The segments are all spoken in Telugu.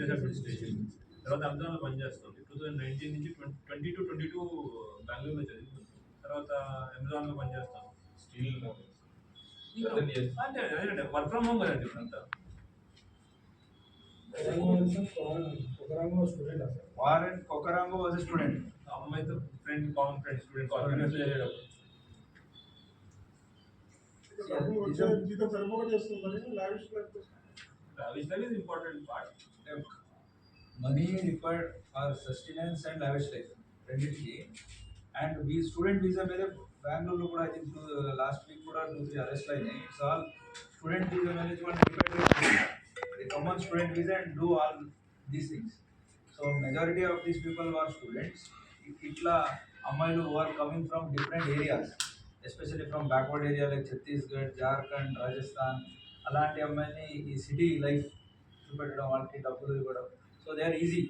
ఫిట్నెస్ అడ్మినిస్ట్రేషన్ తర్వాత అమెజాన్లో పనిచేస్తాం టూ థౌసండ్ నైన్టీన్ నుంచి ట్వంటీ టు ట్వంటీ టూ బెంగళూరులో చదివి తర్వాత అమెజాన్లో పనిచేస్తాం స్టీల్ Seven years. అంటే అదే వర్క్ ఫ్రమ్ హోమ్ కదండి ఇప్పుడంతా స్టూడెంట్ సార్ వారెన్ కొకరాంగో వాజ్ స్టూడెంట్ అమ్మాయితో friend common friend student confidence వచ్చే జీతం సరిపోక చేస్తుందని lavish travels is important part money required for sustenance and lavish life రెండింటికి. అండ్ మీ స్టూడెంట్ వీసా మీద బెంగళూరులో కూడా ఐ థింక్ లాస్ట్ వీక్ కూడా టూ త్రీ అరెస్ట్ అయినాయి. It's all student visa management they come on student visa and do all these things so majority of these people are students ఇట్లా అమ్మాయిలు are coming from different areas especially from backward area like Chhattisgarh Jharkhand Rajasthan అలాంటి అమ్మాయిని ఈ సిటీ లైఫ్ చూపెట్టడం వాళ్ళకి డబ్బులు ఇవ్వడం. So they are easy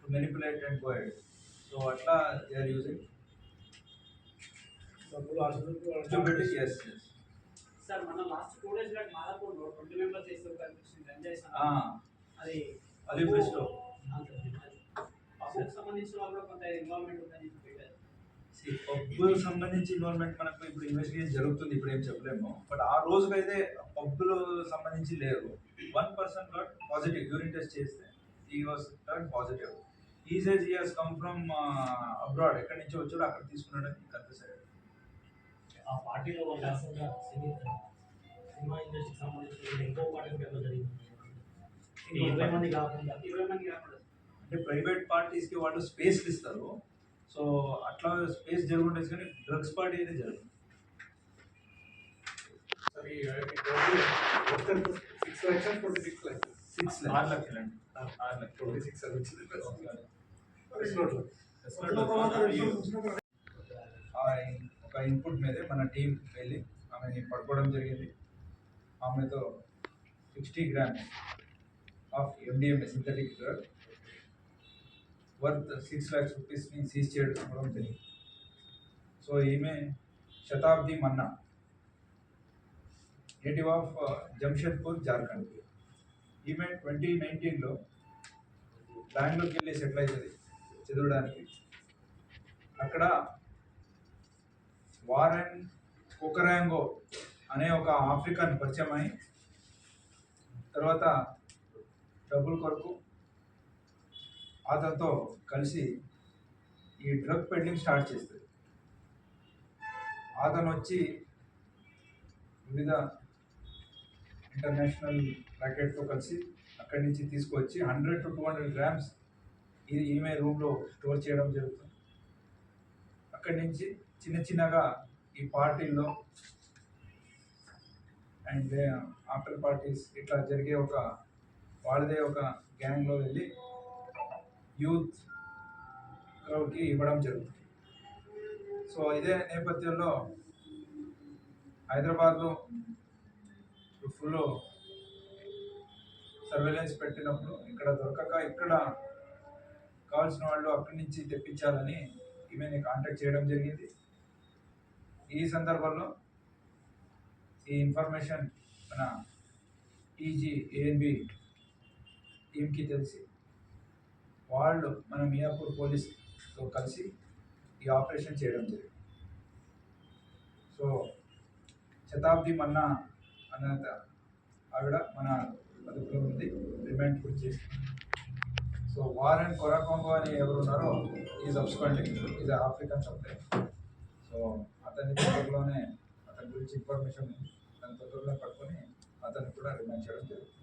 to manipulate and go ahead so అట్లా దే ఆర్ యూజింగ్ డబ్బులు ఆశించి చూపెట్టి ఎస్ ఎస్ సార్ మన లాస్ట్ టూ డేస్ బ్యాక్ మాదాపూర్లో ట్వంటీ మెంబర్స్ చేస్తే కనిపించింది గంజాయి సార్ అది అలీ ఫెస్టో పప్పుకు సంబంధించిన వాళ్ళు కూడా కొంత ఇన్వాల్వ్మెంట్ ఉందని చెప్పి పెట్టారు పబ్బులు సంబంధించి ఇన్వాల్వ్మెంట్ మనకు ఇప్పుడు ఇన్వెస్టిగేషన్ జరుగుతుంది ఇప్పుడు ఏం చెప్పలేము. బట్ ఆ రోజుకైతే పబ్బులు సంబంధించి లేరు one person got positive urine test చేస్తే he was turn positive he says he has come from abroad ఎక్కడి నుంచి వచ్చాడో అక్కడ తీసుకున్నాడని కనిపిస్తాడు ఆ పార్టీలో సినిమా ఇండస్ట్రీకి సంబంధించిన ఇంకో పార్టీ జరిగింది. ఇరవై మంది కాకుండా ఇరవై మంది కాకుండా. అంటే ప్రైవేట్ పార్టీస్కి వాళ్ళు స్పేస్ ఇస్తారు. సో అట్లా స్పేస్ జరుగుంటుంది కానీ డ్రగ్స్ పార్టీ అయితే జరుగుతుంది సిక్స్ లక్షలు ట్వంటీ సిక్స్ లక్షలు సిక్స్ ఆరు లక్షలు అండి. ఆరు లక్షలు. ట్వంటీ సిక్స్ వచ్చింది. ఒక ఇన్పుట్ మీదే మన టీం వెళ్ళి ఆమెని పట్టుకోవడం జరిగింది. ఆమెతో sixty grams of MDMA synthetic drug worth six lakhs రూపీస్ని seize చేయడం జరిగింది సో ఈమె శతాబ్ది మన్నా నేటివ్ ఆఫ్ జంషెద్పూర్ జార్ఖండ్ ఈమె ట్వంటీ నైన్టీన్లో బెంగళూరుకి వెళ్ళి సెటిల్ అవుతుంది చదవడానికి. అక్కడ వారెన్ కుకరాంగో అనే ఒక ఆఫ్రికన్ పరిచయం అయి తర్వాత డబ్బుల కొరకు అతనితో కలిసి ఈ డ్రగ్ పెడ్లింగ్ స్టార్ట్ చేస్తుంది. అతను వచ్చి వివిధ ఇంటర్నేషనల్ ర్యాకెట్తో కలిసి అక్కడి నుంచి తీసుకొచ్చి hundred to two hundred grams ఇది ఈమె రూమ్లో స్టోర్ చేయడం జరుగుతుంది. అక్కడి నుంచి చిన్న చిన్నగా ఈ పార్టీల్లో అండ్ ఆఫ్టర్ పార్టీస్ ఇట్లా జరిగే ఒక వాళ్ళదే ఒక గ్యాంగ్లో వెళ్ళి యూత్ క్రౌడ్కి ఇవ్వడం జరుగుతుంది. సో ఇదే నేపథ్యంలో హైదరాబాద్లో ఫుల్ సర్వేలెన్స్ పెట్టినప్పుడు ఇక్కడ దొరకక ఇక్కడ కావాల్సిన వాళ్ళు అక్కడి నుంచి తెప్పించాలని ఈమెని కాంటాక్ట్ చేయడం జరిగింది. ఈ సందర్భంలో ఈ ఇన్ఫర్మేషన్ మన ఈజీ ఏఎన్బి టీమ్కి తెలిసి వాళ్ళు మన మియాపూర్ పోలీస్తో కలిసి ఈ ఆపరేషన్ చేయడం జరిగింది. సో శతాబ్ది మన్నా అన్నంత ఆవిడ మన అదుపులో ఉంది రిమాండ్ పూర్తి చేసి సో వారెన్ కొరాకొంగో అని ఎవరు ఉన్నారో ఈ సబ్స్క్వెంట్ ఇది ఆఫ్రికన్ సప్లై సో అతని తొందరలోనే అతని గురించి ఇన్ఫర్మేషన్ తన దాని తొందరలో పట్టుకొని అతన్ని కూడా రిమాండ్ చేయడం జరుగుతుంది